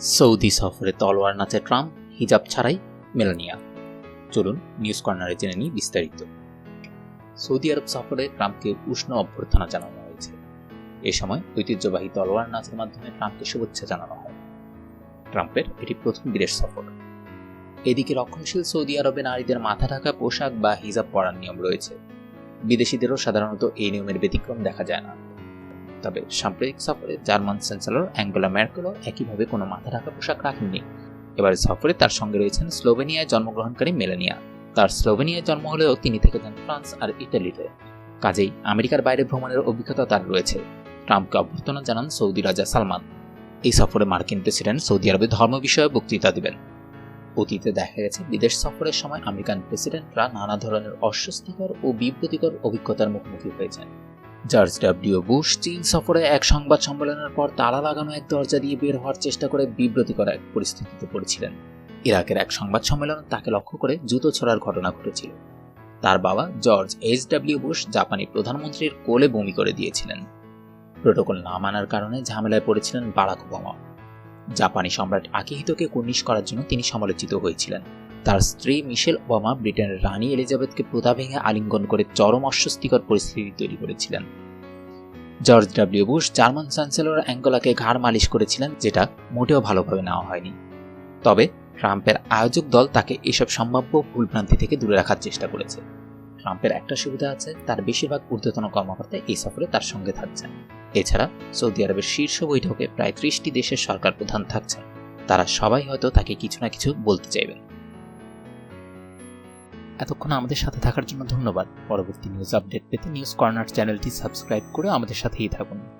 Saudi সফরে তলোয়ার নাচে ট্রাম্প, হিজাব ছাড়াই মেলানিয়া। চলুন নিউজ কর্নারে জেনে নিই বিস্তারিত। সৌদি আরব সফরে ট্রাম্পকে উষ্ণ অভ্যর্থনা জানানো হয়েছে। এ সময় ঐতিহ্যবাহী তলোয়ার নাচের মাধ্যমে ট্রাম্পকে শুভেচ্ছা জানানো হয়। ট্রাম্পের এটি প্রথম বিদেশ সফর। এদিকে রক্ষণশীল সৌদি আরবে নারীদের মাথা ঢাকা পোশাক বা হিজাব পরার নিয়ম রয়েছে। বিদেশিদেরও সাধারণত এই নিয়মের ব্যতিক্রম দেখা যায় না। তবে সাম্প্রতিক সফরে জার্মান চ্যান্সেলর অ্যাঙ্গোলা ম্যার্কেলও একইভাবে কোনো মাথা ঢাকা পোশাক রাখেননি। এবারে সফরে তার সঙ্গে রয়েছেন স্লোভেনিয়ায় জন্মগ্রহণকারী মেলানিয়া। তার স্লোভেনিয়ায় জন্ম হলেও তিনি থেকে যান ফ্রান্স আর ইটালিতে কাজেই আমেরিকার বাইরে ভ্রমণের অভিজ্ঞতা তার রয়েছে। ট্রাম্পকে অভ্যর্থনা জানান সৌদি রাজা সালমান। এই সফরে মার্কিন প্রেসিডেন্ট সৌদি আরবে ধর্ম বিষয়ে বক্তৃতা দেবেন। অতীতে দেখা গেছে, বিদেশ সফরের সময় আমেরিকান প্রেসিডেন্টরা নানা ধরনের অস্বস্তিকর ও বিব্রতিকর অভিজ্ঞতার মুখোমুখি হয়েছেন। জর্জ ডাব্লিউ বুশ চীন সফরে এক সংবাদ সম্মেলনের পর তালা লাগানো এক দরজা দিয়ে বের হওয়ার চেষ্টা করে বিব্রতিকর এক পরিস্থিতিতে পড়েছিলেন। ইরাকের এক সংবাদ সম্মেলন তাকে লক্ষ্য করে জুতো ছড়ার ঘটনা ঘটেছিল। তার বাবা জর্জ এইচ ডাব্লিউ বুশ জাপানি প্রধানমন্ত্রীর কোলে বমি করে দিয়েছিলেন। প্রোটোকল না মানার কারণে ঝামেলায় পড়েছিলেন বারাক ওবামা। জাপানি সম্রাট আকিহিতোকে কুর্নিশ করার জন্য তিনি সমালোচিত হয়েছিলেন। তার স্ত্রী মিশেল ওবামা ব্রিটেনের রানী এলিজাবেথকে প্রতা ভেঙে আলিঙ্গন করে চরম অস্বস্তিকর পরিস্থিতি তৈরি করেছিলেন। George W Bush German chancellor অ্যাঙ্গোলাকে ঘাড় মালিশ করেছিলেন, যেটা মোটেও ভালোভাবে নেওয়া হয়নি। তবে ট্রাম্পের আয়োজক দল তাকে এসব সম্ভাব্য ভুলভ্রান্তি থেকে দূরে রাখার চেষ্টা করেছে। ট্রাম্পের একটা সুবিধা আছে, তার বেশিরভাগ ঊর্ধ্বতন কর্মকর্তা এই সফরে তার সঙ্গে থাকছেন। এছাড়া সৌদি আরবের শীর্ষ বৈঠকে প্রায় ত্রিশটি দেশের সরকার প্রধান থাকছেন। তারা সবাই হয়তো তাকে কিছু না কিছু বলতে চাইবেন। এতক্ষণ আমাদের সাথে থাকার জন্য ধন্যবাদ। পরবর্তী নিউজ আপডেট পেতে নিউজ কর্নার চ্যানেলটি সাবস্ক্রাইব করে আমাদের সাথেই থাকুন।